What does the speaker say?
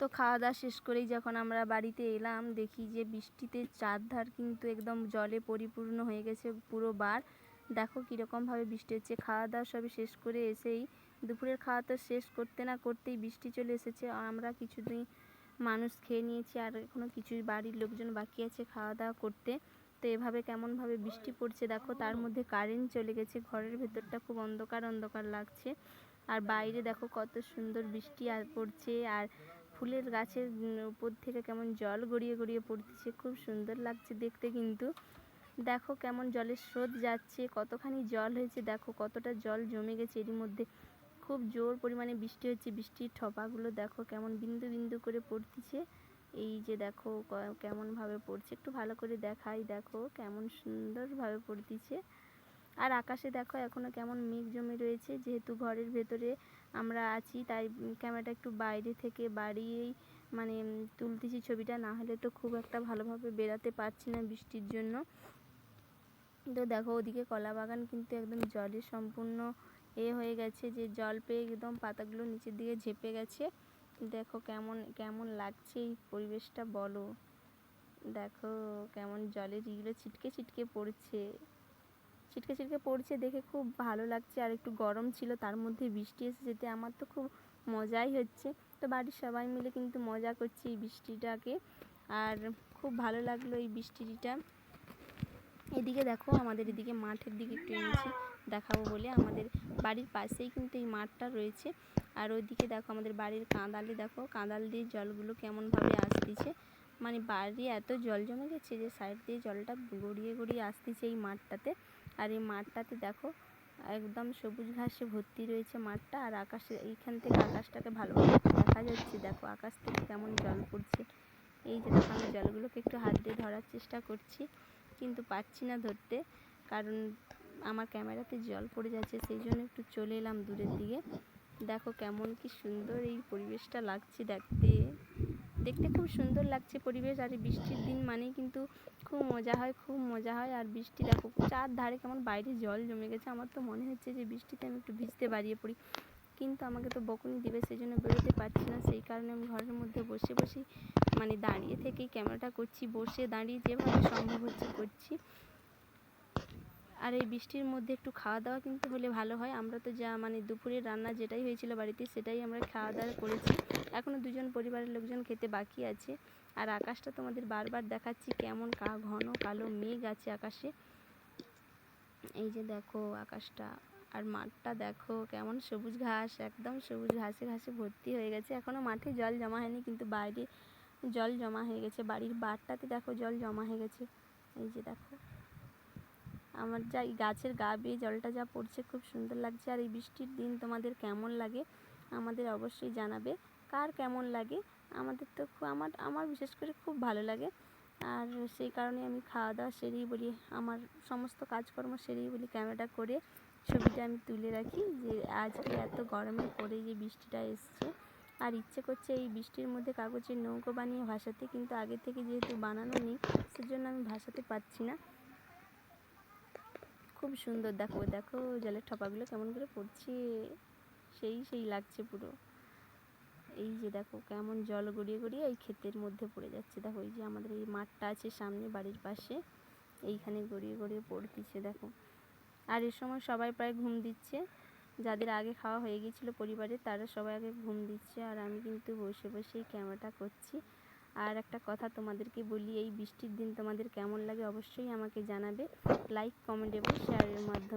তো খাওয়া দাওয়া শেষ করেই যখন আমরা বাড়িতে এলাম, দেখি যে বৃষ্টিতে চারধার কিন্তু একদম জলে পরিপূর্ণ হয়ে গেছে পুরো বার। দেখো কীরকমভাবে বৃষ্টি হচ্ছে। খাওয়া দাওয়া সবই শেষ করে এসেই দুপুরের খাওয়া তো শেষ করতে না করতেই বৃষ্টি চলে এসেছে। আমরা কিছুদিন মানুষ খেয়ে নিয়েছি, আর এখনও কিছু বাড়ির লোকজন বাকি আছে খাওয়া দাওয়া করতে। তো এভাবে কেমনভাবে বৃষ্টি পড়ছে দেখো, তার মধ্যে কারেন্ট চলে গেছে। ঘরের ভেতরটা খুব অন্ধকার অন্ধকার লাগছে। আর বাইরে দেখো কত সুন্দর বৃষ্টি আর পড়ছে। আর ফুলের গাছের উপর থেকে কেমন জল গড়িয়ে গড়িয়ে পড়তেছে, খুব সুন্দর লাগছে দেখতে কিন্তু। দেখো কেমন জলের স্রোত যাচ্ছে, কতখানি জল হয়েছে, দেখো কতটা জল জমে গেছে এরই মধ্যে। খুব জোর পরিমাণে বৃষ্টি হচ্ছে, বৃষ্টির ঠপাগুলো দেখো কেমন বিন্দু বিন্দু করে পড়তেছে। এই যে দেখো কেমনভাবে পড়ছে, একটু ভালো করে দেখাই, দেখো কেমন সুন্দরভাবে পড়তেছে। আর আকাশে দেখো এখনও কেমন মেঘ জমে রয়েছে, যেহেতু ঘরের ভেতরে আমরা আছি, তাই ক্যামেরাটা একটু বাইরে থেকে বাড়িয়েই মানে তুলতেছি ছবিটা, না হলে তো খুব একটা ভালোভাবে বেরাতে পারছি না বৃষ্টির জন্য। তো দেখো, ওদিকে কলা বাগান কিন্তু একদম জলে সম্পূর্ণ এ হয়ে গেছে, যে জল পেয়ে একদম পাতাগুলো নিচের দিকে ঝেপে গেছে। দেখো কেমন কেমন লাগছে এই পরিবেশটা, বলো। দেখো কেমন জলের ইগুলো ছিটকে ছিটকে পড়ছে। ছিটকে ছিটকে পড়ছে, দেখে খুব ভালো লাগছে। আর একটু গরম ছিল, তার মধ্যে বৃষ্টি এসে যেতে আমার তো খুব মজাই হচ্ছে। তো বাড়ির সবাই মিলে কিন্তু মজা করছে এই বৃষ্টিটাকে। আর খুব ভালো লাগল এই বৃষ্টিটা। এদিকে দেখো, আমাদের এদিকে মাঠের দিকে একটু এনেছি, দেখাবো বলে। আমাদের বাড়ির পাশেই কিন্তু এই মাঠটা রয়েছে। আর ওইদিকে দেখো, আমাদের বাড়ির কাঁদালে দেখো, কাঁদাল দিয়ে জলগুলো কেমনভাবে আসতেছে। মানে বাড়ি এত জল জমে গেছে যে, সাইড দিয়ে জলটা গড়িয়ে গড়িয়ে আসতেছে এই মাঠটাতে। আর এই মাঠটাতে দেখো, একদম সবুজ ঘাসে ভর্তি রয়েছে মাঠটা, আর আকাশে এইখান থেকে আকাশটাকে ভালোভাবে দেখা যাচ্ছে। দেখো, আকাশ থেকে কেমন জল পড়ছে। এই যে দেখো, আমি জলগুলোকে একটু হাত দিয়ে ধরার চেষ্টা করছি, কিন্তু পাচ্ছি না ধরতে, কারণ আমার ক্যামেরাতে জল পড়ে যাচ্ছে, সেই জন্য একটু চলে এলাম দূরের দিকে। দেখো, কেমন কি সুন্দর এই পরিবেশটা লাগছে দেখতে। দেখতে খুব সুন্দর লাগছে পরিবেশ আর এই বৃষ্টির দিন মানেই কিন্তু খুব মজা হয়, খুব মজা হয়। আর বৃষ্টি দেখো চার ধারে কেমন বাইরে জল জমে গেছে। আমার তো মনে হচ্ছে যে বৃষ্টিতে আমি একটু ভিজতে বাড়িয়ে পড়ি। কিন্তু আমাকে তো বকুনি দিবে সেই জন্য বেরোতে পারছি না। সেই কারণে আমি ঘরের মধ্যে বসে বসে মানে দাঁড়িয়ে থেকেই ক্যামেরাটা করছি, বসে দাঁড়িয়ে যেভাবে সম্ভব হচ্ছে করছি। আর এই বৃষ্টির মধ্যে একটু খাওয়া দাওয়া কিন্তু হলে ভালো হয়। আমরা তো যা মানে দুপুরের রান্না যেটাই হয়েছিল বাড়িতে সেটাই আমরা খাওয়া দাওয়া করেছি। এখনও দুজন পরিবারের লোকজন খেতে বাকি আছে। আর আকাশটা তোমাদের বারবার দেখাচ্ছি কেমন কা, ঘন কালো মেঘ আছে আকাশে। এই যে দেখো আকাশটা আর মাঠটা দেখো কেমন সবুজ ঘাস, একদম সবুজ ঘাসে ঘাসে ভর্তি হয়ে গেছে। এখনও মাঠে জল জমা হয়নি কিন্তু বাইরে জল জমা হয়ে গেছে। বাড়ির বারটাতে দেখো জল জমা হয়ে গেছে। এই যে দেখো। আমার যা এই গাছের গা বেয়ে জলটা যা পড়ছে খুব সুন্দর লাগছে আর এই বৃষ্টির দিন তোমাদের কেমন লাগে আমাদের অবশ্যই জানাবে। কার কেমন লাগে আমাদের তো খুব আমার আমার বিশেষ করে খুব ভালো লাগে। আর সেই কারণে আমি খাওয়া দাওয়া সেরেই বলি, আমার সমস্ত কাজকর্ম সেরেই বলি, ক্যামেরাটা করে ছবিটা আমি তুলে রাখি যে আজকে এত গরমে পড়ে যে বৃষ্টিটা এসছে। আর ইচ্ছে করছে এই বৃষ্টির মধ্যে কাগজের নৌকো বানিয়ে ভাসাতে কিন্তু আগে থেকে যেহেতু বানানো নেই, সেজন্য আমি ভাসাতে পারছি না। খুব সুন্দর। দেখো দেখো জলের ঠপাগুলো কেমন করে পড়ছে। সেই সেই লাগছে পুরো। এই যে দেখো, কেমন জল গড়িয়ে গড়িয়ে এই ক্ষেতের মধ্যে পড়ে যাচ্ছে। দেখো, এই যে আমাদের এই মাঠটা আছে সামনে বাড়ির পাশে। এইখানে গড়িয়ে গড়িয়ে পড়তিছে, দেখো। আর এ সময় সবাই প্রায় ঘুম দিচ্ছে। যাদের আগে খাওয়া হয়ে গিয়েছিল পরিবারে, তারা সবাই আগে ঘুম দিচ্ছে। আর আমি কিন্তু বসে বসেই ক্যামেরাটা করছি। আর একটা কথা তোমাদেরকে বলি, এই বৃষ্টির দিন তোমাদের কেমন লাগে অবশ্যই আমাকে জানাবে। লাইক কমেন্ট এবং শেয়ারের মাধ্যমে।